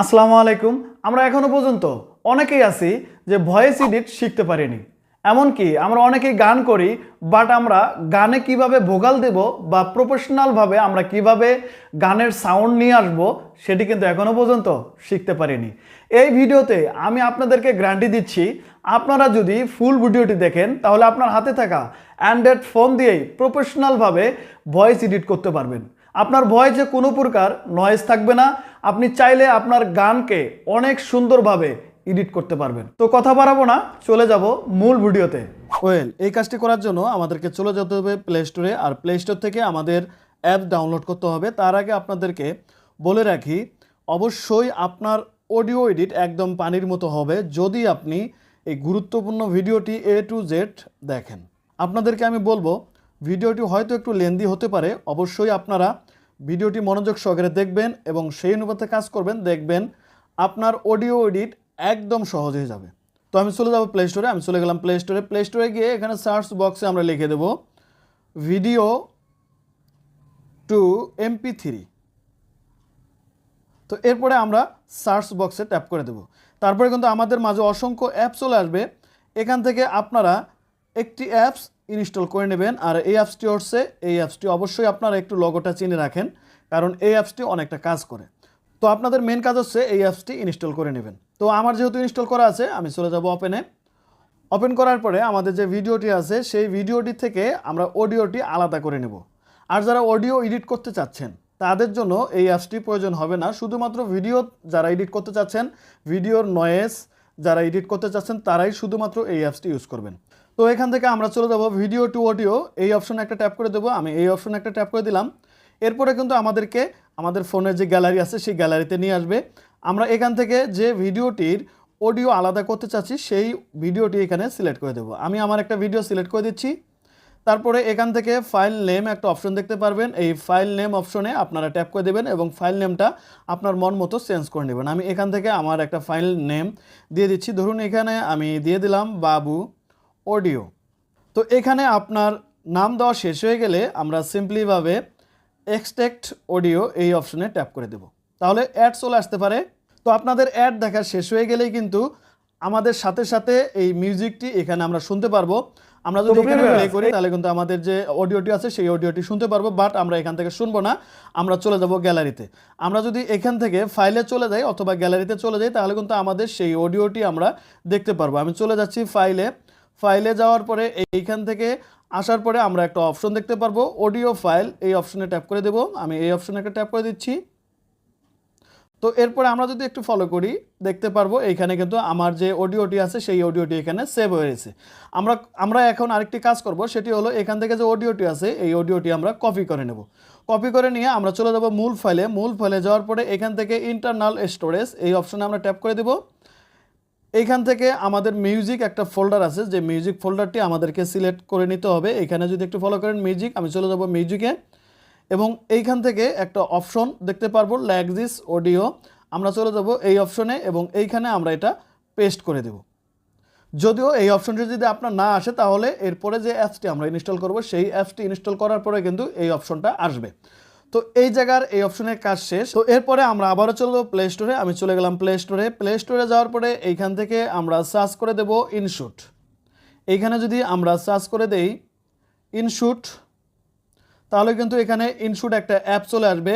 আসসালামু আলাইকুম। আমরা এখনও পর্যন্ত অনেকেই আছি যে ভয়েস এডিট শিখতে পারিনি। এমনকি আমরা অনেকেই গান করি বাট আমরা গানে কীভাবে ভোগাল দেব বা প্রফেশনালভাবে আমরা কীভাবে গানের সাউন্ড নিয়ে আসব, সেটি কিন্তু এখনও পর্যন্ত শিখতে পারিনি। এই ভিডিওতে আমি আপনাদেরকে গ্যারান্টি দিচ্ছি, আপনারা যদি ফুল ভিডিওটি দেখেন, তাহলে আপনার হাতে থাকা অ্যান্ড্রয়েড ফোন দিয়েই প্রফেশনালভাবে ভয়েস এডিট করতে পারবেন। আপনার ভয়েসে কোনো প্রকার নয়েজ থাকবে না। আপনি চাইলে আপনার গানকে অনেক সুন্দরভাবে এডিট করতে পারবেন। তো কথা বাড়াবো না, চলে যাব মূল ভিডিওতে। ওয়েল, এই কাজটি করার জন্য আমাদেরকে চলে যেতে হবে প্লে স্টোরে আর প্লে স্টোর থেকে আমাদের অ্যাপ ডাউনলোড করতে হবে। তার আগে আপনাদেরকে বলে রাখি, অবশ্যই আপনার অডিও এডিট একদম পানির মতো হবে যদি আপনি এই গুরুত্বপূর্ণ ভিডিওটি এ টু জেড দেখেন। আপনাদেরকে আমি বলব ভিডিওটি হয়তো একটু লেন্দি হতে পারে, অবশ্যই আপনারা ভিডিওটি মনোযোগ সহকারে দেখবেন এবং সেই অনুপাতে কাজ করবেন, দেখবেন আপনার অডিও এডিট একদম সহজ হয়ে যাবে। তো আমি চলে যাব প্লে স্টোরে আমি চলে গেলাম প্লে স্টোরে প্লে স্টোরে গিয়ে এখানে সার্চ বক্সে আমরা লিখে দেব ভিডিও টু এমপি থ্রি তো এরপরে আমরা সার্চ বক্সে ট্যাপ করে দেব। তারপরে কিন্তু আমাদের মাঝে অসংখ্য অ্যাপ চলে আসবে। এখান থেকে আপনারা একটি অ্যাপস ইনস্টল করে নেবেন। আর এই অ্যাপসটি হচ্ছে এই অ্যাপসটি অবশ্যই আপনারা একটু লগোটা চিনে রাখেন, কারণ এই অ্যাপসটি অনেকটা কাজ করে। তো আপনাদের মেন কাজ হচ্ছে এই অ্যাপসটি ইনস্টল করে নেবেন। তো আমার যেহেতু ইনস্টল করা আছে, আমি চলে যাব ওপেনে ওপেন করার পরে আমাদের যে ভিডিওটি আছে, সেই ভিডিওটি থেকে আমরা অডিওটি আলাদা করে নেব। আর যারা অডিও এডিট করতে চাচ্ছেন, তাদের জন্য এই অ্যাপসটি প্রয়োজন হবে না। শুধুমাত্র ভিডিও যারা এডিট করতে চাচ্ছেন, ভিডিওর নয়েস যারা এডিট করতে চাচ্ছেন, তারাই শুধুমাত্র এই অ্যাপসটি ইউজ করবেন। তো এখান থেকে আমরা চলে যাব ভিডিও টু অডিও এই অপশনে একটা ট্যাপ করে দেবো, আমি এই অপশনে একটা ট্যাপ করে দিলাম। এরপরে কিন্তু আমাদেরকে, আমাদের ফোনের যে গ্যালারি আছে, সেই গ্যালারিতে নিয়ে আসবে। আমরা এখান থেকে যে ভিডিওটির অডিও আলাদা করতে চাচ্ছি, সেই ভিডিওটি এখানে সিলেক্ট করে দেবো। আমি আমার একটা ভিডিও সিলেক্ট করে দিচ্ছি। তারপরে এখান থেকে ফাইল নেম একটা অপশন দেখতে পারবেন। এই ফাইল নেম অপশনে আপনারা ট্যাপ করে দেবেন এবং ফাইল নেমটা আপনার মন মতো চেঞ্জ করে নেবেন। আমি এখান থেকে আমার একটা ফাইল নেম দিয়ে দিচ্ছি। ধরুন এখানে আমি দিয়ে দিলাম, বাবু অডিও। তো এখানে আপনার নাম দেওয়া শেষ হয়ে গেলে আমরা সিম্পলিভাবে এক্সট্যাক্ট অডিও এই অপশনে ট্যাপ করে দেব। তাহলে অ্যাড চলে আসতে পারে। তো আপনাদের অ্যাড দেখা শেষ হয়ে গেলেই কিন্তু আমাদের সাথে সাথে এই মিউজিকটি এখানে আমরা শুনতে পারব। আমরা যদি এখানে প্লে করি তাহলে কিন্তু আমাদের যে অডিওটি আছে সেই অডিওটি শুনতে পারব। বাট আমরা এখান থেকে শুনব না। আমরা চলে যাব গ্যালারিতে আমরা যদি এখান থেকে ফাইলে চলে যাই অথবা গ্যালারিতে চলে যাই তাহলে কিন্তু আমাদের সেই অডিওটি আমরা দেখতে পারব। আমি চলে যাচ্ছি ফাইলে ফাইলে যাওয়ার পরে এইখান থেকে আসার পরে আমরা একটা অপশন দেখতে পারব। অডিও ফাইল এই অপশনে ট্যাপ করে দেব। আমি এই অপশনে একটা ট্যাপ করে দিচ্ছি। তো এরপরে আমরা যদি একটু ফলো করি, দেখতে পারব এইখানে কিন্তু আমার যে অডিওটি আছে, সেই অডিওটি এখানে সেভ হয়ে রয়েছে আমরা আমরা এখন আরেকটি কাজ করব, সেটি হলো এখান থেকে যে অডিওটি আছে, এই অডিওটি আমরা কপি করে নেব। কপি করে নিয়ে আমরা চলে যাব মূল ফাইলে মূল ফাইলে যাওয়ার পরে এখান থেকে ইন্টারনাল স্টোরেজ এই অপশনে আমরা ট্যাপ করে দেব। এইখান থেকে আমাদের মিউজিক একটা ফোল্ডার আছে, যে মিউজিক ফোল্ডারটি আমাদেরকে সিলেক্ট করে নিতে হবে। এখানে যদি একটু ফলো করেন মিউজিক আমি চলে যাব মিউজিকে এবং এইখান থেকে একটা অপশন দেখতে পারব ল্যাগজিস অডিও আমরা চলে যাব এই অপশনে এবং এইখানে আমরা এটা পেস্ট করে দেব। যদিও এই অপশনটি যদি আপনার না আসে, তাহলে এরপরে যে অ্যাপসটি আমরা ইনস্টল করব, সেই অ্যাপসটি ইনস্টল করার পরে কিন্তু এই অপশনটা আসবে। তো এই জায়গার এই অপশনের কাজ শেষ। তো এরপরে আমরা আবারও চলবো প্লে স্টোরে আমি চলে গেলাম প্লে স্টোরে প্লে স্টোরে যাওয়ার পরে এইখান থেকে আমরা সার্চ করে দেব ইনশুট এইখানে যদি আমরা সার্চ করে দেই ইনশুট তাহলে কিন্তু এখানে ইনশুট একটা অ্যাপ চলে আসবে।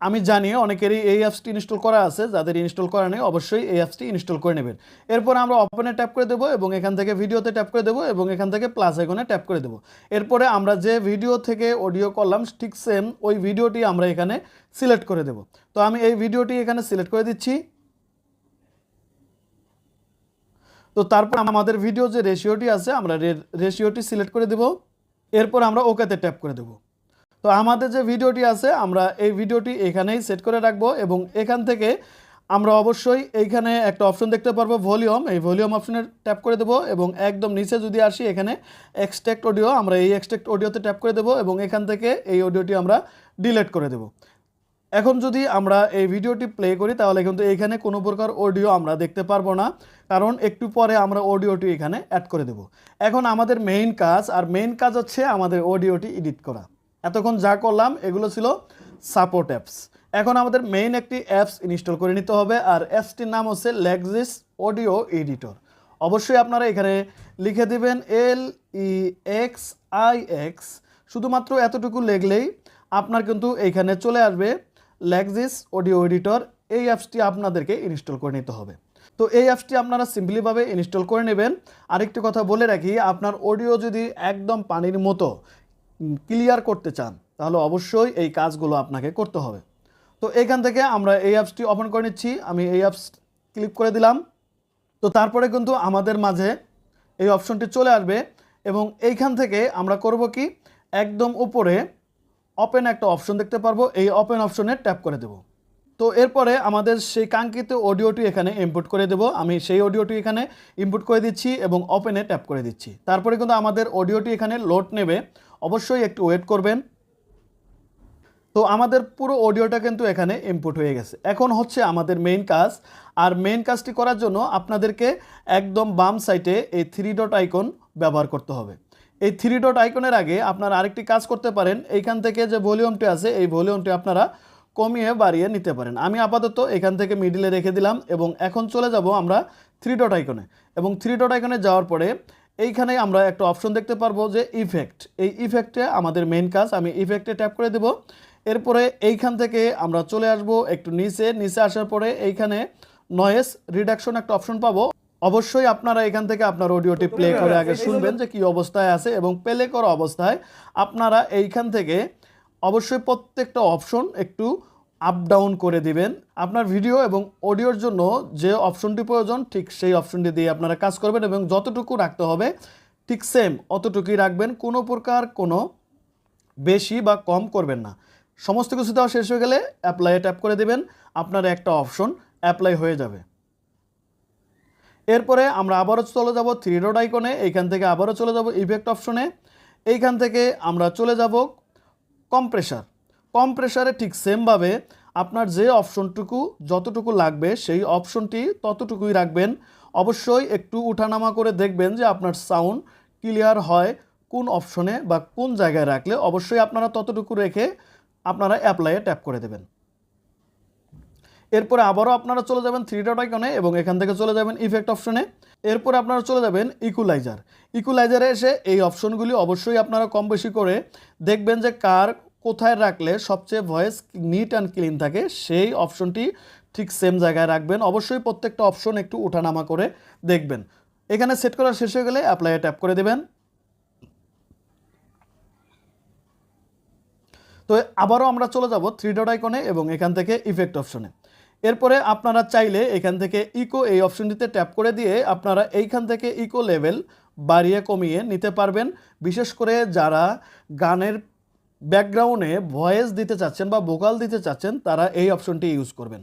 আমি জানি অনেকেরই এই অ্যাপসটি ইনস্টল করা আছে, যাদের ইনস্টল করা নেই, অবশ্যই এই অ্যাপসটি ইনস্টল করে নেবেন। এরপর আমরা ওপেনে ট্যাপ করে দেবো এবং এখান থেকে ভিডিওতে ট্যাপ করে দেবো এবং এখান থেকে প্লাস আইকনে ট্যাপ করে দেবো। এরপরে আমরা যে ভিডিও থেকে অডিও করলাম, ঠিক সেম ওই ভিডিওটি আমরা এখানে সিলেক্ট করে দেব। তো আমি এই ভিডিওটি এখানে সিলেক্ট করে দিচ্ছি। তো তারপর আমাদের ভিডিও যে রেশিওটি আছে, আমরা রেশিওটি সিলেক্ট করে দেব। এরপর আমরা ওকেতে ট্যাপ করে দেব। তো আমাদের যে ভিডিওটি আছে, আমরা এই ভিডিওটি এখানেই সেট করে রাখব এবং এখান থেকে আমরা অবশ্যই এইখানে একটা অপশন দেখতে পারব ভলিউম এই ভলিউম অপশনে ট্যাপ করে দেবো এবং একদম নিচে যদি আসি, এখানে এক্সট্রাক্ট অডিও আমরা এই এক্সট্রাক্ট অডিওতে ট্যাপ করে দেবো এবং এখান থেকে এই অডিওটি আমরা ডিলেট করে দেবো। এখন যদি আমরা এই ভিডিওটি প্লে করি, তাহলে কিন্তু এখানে কোনো প্রকার অডিও আমরা দেখতে পারব না, কারণ একটু পরে আমরা অডিওটি এখানে অ্যাড করে দেব। এখন আমাদের মেইন কাজ, আর মেইন কাজ হচ্ছে আমাদের অডিওটি এডিট করা। এতক্ষণ যা করলাম, এগুলো ছিল সাপোর্ট অ্যাপস এখন আমাদের মেইন একটি অ্যাপস ইনস্টল করে নিতে হবে, আর অ্যাপসটির নাম হচ্ছে লেগজিস অডিও এডিটর অবশ্যই আপনারা এখানে লিখে দিবেন L E X I X শুধুমাত্র এতটুকু লিখলেই আপনার কিন্তু এইখানে চলে আসবে লেগজিস অডিও এডিটর এই অ্যাপসটি আপনাদেরকে ইনস্টল করে নিতে হবে। তো এই অ্যাপসটি আপনারা সিম্পলিভাবে ইনস্টল করে নেবেন। আরেকটি কথা বলে রাখি, আপনার অডিও যদি একদম পানির মতো ক্লিয়ার করতে চান, তাহলে অবশ্যই এই কাজগুলো আপনাকে করতে হবে। তো এইখান থেকে আমরা এই অ্যাপসটি ওপেন করে নিচ্ছি। আমি এই অ্যাপস ক্লিক করে দিলাম। তো তারপরে কিন্তু আমাদের মাঝে এই অপশনটি চলে আসবে এবং এইখান থেকে আমরা করব কি, একদম উপরে ওপেন একটা অপশন দেখতে পারব। এই ওপেন অপশনে ট্যাপ করে দেব। তো এরপরে আমাদের সেই কাঙ্ক্ষিত অডিওটি এখানে ইনপুট করে দেব। আমি সেই অডিওটি এখানে ইনপুট করে দিচ্ছি এবং ওপেনে ট্যাপ করে দিচ্ছি। তারপরে কিন্তু আমাদের অডিওটি এখানে লোড নেবে। অবশ্যই একটু ওয়েট করবেন। তো আমাদের পুরো অডিওটা কিন্তু এখানে ইনপুট হয়ে গেছে। এখন হচ্ছে আমাদের মেইন কাজ। আর মেইন কাজটি করার জন্য আপনাদেরকে একদম বাম সাইডে এই থ্রি ডট আইকন ব্যবহার করতে হবে। এই থ্রি ডট আইকনের আগে আপনারা আরেকটি কাজ করতে পারেন। এইখান থেকে যে ভলিউমটি আছে, এই ভলিউমটি আপনারা কমিয়ে বাড়িয়ে নিতে পারেন। আমি আপাতত এখান থেকে মিডিলে রেখে দিলাম এবং এখন চলে যাব আমরা থ্রি ডট আইকনে এবং থ্রি ডট আইকনে যাওয়ার পরে এইখানে আমরা একটা অপশন দেখতে পারব যে ইফেক্ট এই ইফেক্টে আমাদের মেইন কাজ, আমি ইফেক্টে ট্যাপ করে দেব। এরপরে এইখান থেকে আমরা চলে আসব একটু নিচে। নিচে আসার পরে এইখানে নয়েস রিডাকশন একটা অপশন পাবো। অবশ্যই আপনারা এখান থেকে আপনার অডিওটি প্লে করে আগে শুনবেন যে কি অবস্থায় আছে এবং প্লে করা অবস্থায় আপনারা এইখান থেকে অবশ্যই প্রত্যেকটা অপশন একটু আপ ডাউন করে দিবেন আপনার ভিডিও এবং অডিওর জন্য যে অপশনটি প্রয়োজন, ঠিক সেই অপশনটি দিয়ে আপনারা কাজ করবেন এবং যতটুকু রাখতে হবে, ঠিক সেম অতটুকুই রাখবেন। কোনো প্রকার কোনো বেশি বা কম করবেন না। সমস্ত কিছু দেওয়া শেষ হয়ে গেলে অ্যাপ্লাইয়ে ট্যাপ করে দেবেন। আপনার একটা অপশন অ্যাপ্লাই হয়ে যাবে। এরপরে আমরা আবারও চলে যাব থ্রি ডট আইকনে এইখান থেকে আবারও চলে যাব ইফেক্ট অপশনে এইখান থেকে আমরা চলে যাব কম্প্রেসার কম্প্রেসারে ঠিক সেমভাবে আপনার যে অপশনটুকু যতটুকু লাগবে, সেই অপশনটি ততটুকুই রাখবেন। অবশ্যই একটু উঠানামা করে দেখবেন যে আপনার সাউন্ড ক্লিয়ার হয় কোন অপশনে বা কোন জায়গায় রাখলে। অবশ্যই আপনারা ততটুকু রেখে আপনারা অ্যাপ্লাইয়ে ট্যাপ করে দেবেন। এরপরে আবারও আপনারা চলে যাবেন থ্রি ডট আইকনে এবং এখান থেকে চলে যাবেন ইফেক্ট অপশনে এরপরে আপনারা চলে যাবেন ইকুলাইজার ইকুলাইজারে এসে এই অপশনগুলি অবশ্যই আপনারা কম বেশি করে দেখবেন যে কার কোথায় রাখলে সবচেয়ে ভয়েস নিট অ্যান্ড ক্লিন থাকে, সেই অপশনটি ঠিক সেম জায়গায় রাখবেন। অবশ্যই প্রত্যেকটা অপশন একটু উঠানামা করে দেখবেন। এখানে সেট করা শেষ হয়ে গেলে অ্যাপ্লাইয়ে ট্যাপ করে দেবেন। তো আবারও আমরা চলে যাব থ্রি ডট আইকনে এবং এখান থেকে ইফেক্ট অপশনে এরপরে আপনারা চাইলে এখান থেকে ইকো এই অপশনটিতে ট্যাপ করে দিয়ে আপনারা এইখান থেকে ইকো লেভেল বাড়িয়ে কমিয়ে নিতে পারবেন। বিশেষ করে যারা গানের ব্যাকগ্রাউন্ডে ভয়েস দিতে চাচ্ছেন বা ভোকাল দিতে চাচ্ছেন, তারা এই অপশনটি ইউজ করবেন।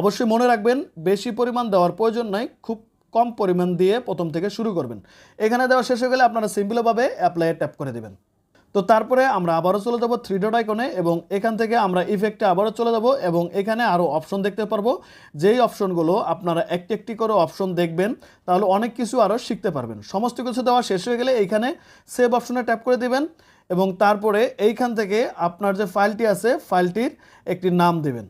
অবশ্যই মনে রাখবেন, বেশি পরিমাণ দেওয়ার প্রয়োজন নাই, খুব কম পরিমাণ দিয়ে প্রথম থেকে শুরু করবেন। এখানে দেওয়া শেষ হয়ে গেলে আপনারা সিম্পলভাবে অ্যাপ্লাইয়ে ট্যাপ করে দেবেন। তো তারপরে আমরা আবারও চলে যাব থ্রি ডট আইকনে এবং এখান থেকে আমরা ইফেক্টে আবারও চলে যাব এবং এখানে আরও অপশন দেখতে পারব। যেই অপশনগুলো আপনারা একটি একটি করে অপশন দেখবেন, তাহলে অনেক কিছু আরও শিখতে পারবেন। সমস্ত কিছু দেওয়া শেষ হয়ে গেলে এইখানে সেভ অপশনে ট্যাপ করে দিবেন। এবং তারপরে এইখান থেকে আপনার যে ফাইলটি আছে, ফাইলটির একটি নাম দেবেন।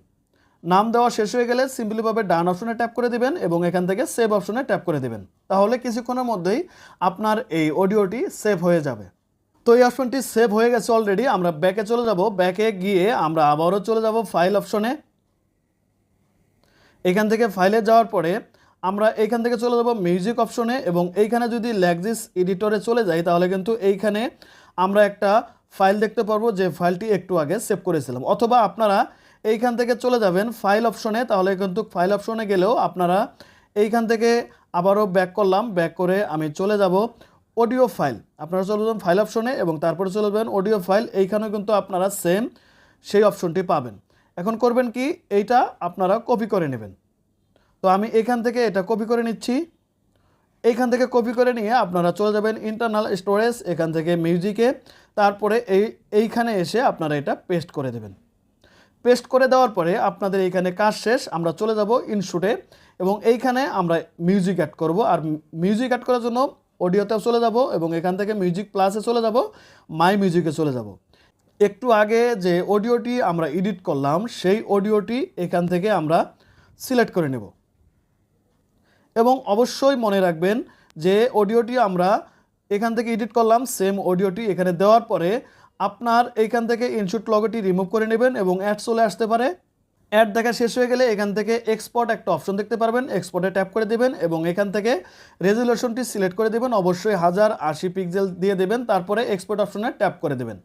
নাম দেওয়া শেষ হয়ে গেলে সিম্পলিভাবে ডান অপশনে ট্যাপ করে দিবেন এবং এখান থেকে সেভ অপশনে ট্যাপ করে দিবেন। তাহলে কিছুক্ষণের মধ্যেই আপনার এই অডিওটি সেভ হয়ে যাবে। তো এই অপশনটি সেভ হয়ে গেছে অলরেডি, আমরা ব্যাকে চলে যাব। ব্যাকে গিয়ে আমরা আবারও চলে যাব ফাইল অপশনে এখান থেকে ফাইলে যাওয়ার পরে আমরা এইখান থেকে চলে যাব মিউজিক অপশনে এবং এইখানে যদি ল্যাগজিস এডিটরে চলে যাই, তাহলে কিন্তু এইখানে আমরা একটা ফাইল দেখতে পারব যে ফাইলটি একটু আগে সেভ করেছিলাম। অথবা আপনারা এইখান থেকে চলে যাবেন ফাইল অপশনে তাহলে কিন্তু ফাইল অপশনে গেলেও আপনারা এইখান থেকে আবারও ব্যাক করলাম। ব্যাক করে আমি চলে যাব অডিও ফাইল আপনারা চলে যাবেন ফাইল অপশনে এবং তারপরে চলে যাবেন অডিও ফাইল এইখানেও কিন্তু আপনারা সেম সেই অপশনটি পাবেন। এখন করবেন কি? এইটা আপনারা কপি করে নেবেন। তো আমি এখান থেকে এটা কপি করে নিচ্ছি। এইখান থেকে কপি করে নিয়ে আপনারা চলে যাবেন ইন্টারনাল স্টোরেজ এখান থেকে মিউজিকে তারপরে এই, এইখানে এসে আপনারা এটা পেস্ট করে দেবেন। পেস্ট করে দেওয়ার পরে আপনাদের এইখানে কাজ শেষ, আমরা চলে যাব ইনশুটে এবং এইখানে আমরা মিউজিক অ্যাড করব। আর মিউজিক অ্যাড করার জন্য অডিওতেও চলে যাব এবং এখান থেকে মিউজিক প্লাসে চলে যাব মাই মিউজিকে চলে যাব। একটু আগে যে অডিওটি আমরা এডিট করলাম, সেই অডিওটি এখান থেকে আমরা সিলেক্ট করে নেব। এবং অবশ্যই মনে রাখবেন যে অডিওটি আমরা এখান থেকে এডিট করলাম সেম অডিওটি এখানে দেওয়ার পরে আপনার এইখান থেকে ইনশুট লগোটি রিমুভ করে নেবেন এবং অ্যাড চলে আসতে পারে। অ্যাড দেখা শেষ হয়ে গেলে এখান থেকে এক্সপোর্ট একটা অপশন দেখতে পারবেন এক্সপোর্টে ট্যাপ করে দেবেন এবং এখান থেকে রেজুলেশনটি সিলেক্ট করে দেবেন। অবশ্যই হাজার আশি পিক্সেল দিয়ে দেবেন, তারপরে এক্সপোর্ট অপশনে ট্যাপ করে দেবেন।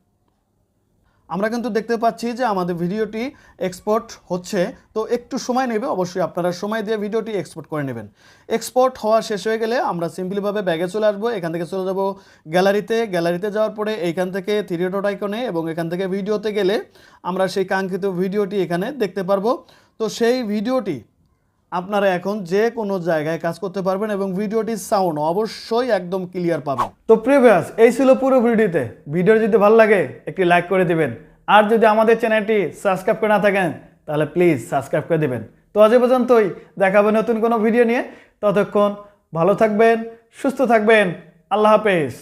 আমরা কিন্তু দেখতে পাচ্ছি যে আমাদের ভিডিওটি এক্সপোর্ট হচ্ছে। তো একটু সময় নেবে, অবশ্যই আপনারা সময় দিয়ে ভিডিওটি এক্সপোর্ট করে নেবেন। এক্সপোর্ট হওয়া শেষ হয়ে গেলে আমরা সিম্পলিভাবে ব্যাগে চলে আসব। এখান থেকে চলে যাব গ্যালারিতে গ্যালারিতে যাওয়ার পরে এইখান থেকে থ্রি ডট আইকনে এবং এখান থেকে ভিডিওতে গেলে আমরা সেই কাঙ্ক্ষিত ভিডিওটি এখানে দেখতে পারব। তো সেই ভিডিওটি আপনারা এখন যে কোনো জায়গায় কাজ করতে পারবেন এবং ভিডিওটির সাউন্ড অবশ্যই একদম ক্লিয়ার পাবেন। তো প্রিভিয়াস এই ছিল পুরো ভিডিওতে। ভিডিও যদি ভালো লাগে, একটি লাইক করে দিবেন। আর যদি আমাদের চ্যানেলটি সাবস্ক্রাইব করে না থাকেন, তাহলে প্লিজ সাবস্ক্রাইব করে দিবেন। তো আজ পর্যন্তই। দেখাবে নতুন কোনো ভিডিও নিয়ে। ততক্ষণ ভালো থাকবেন, সুস্থ থাকবেন। আল্লাহ হাফেজ।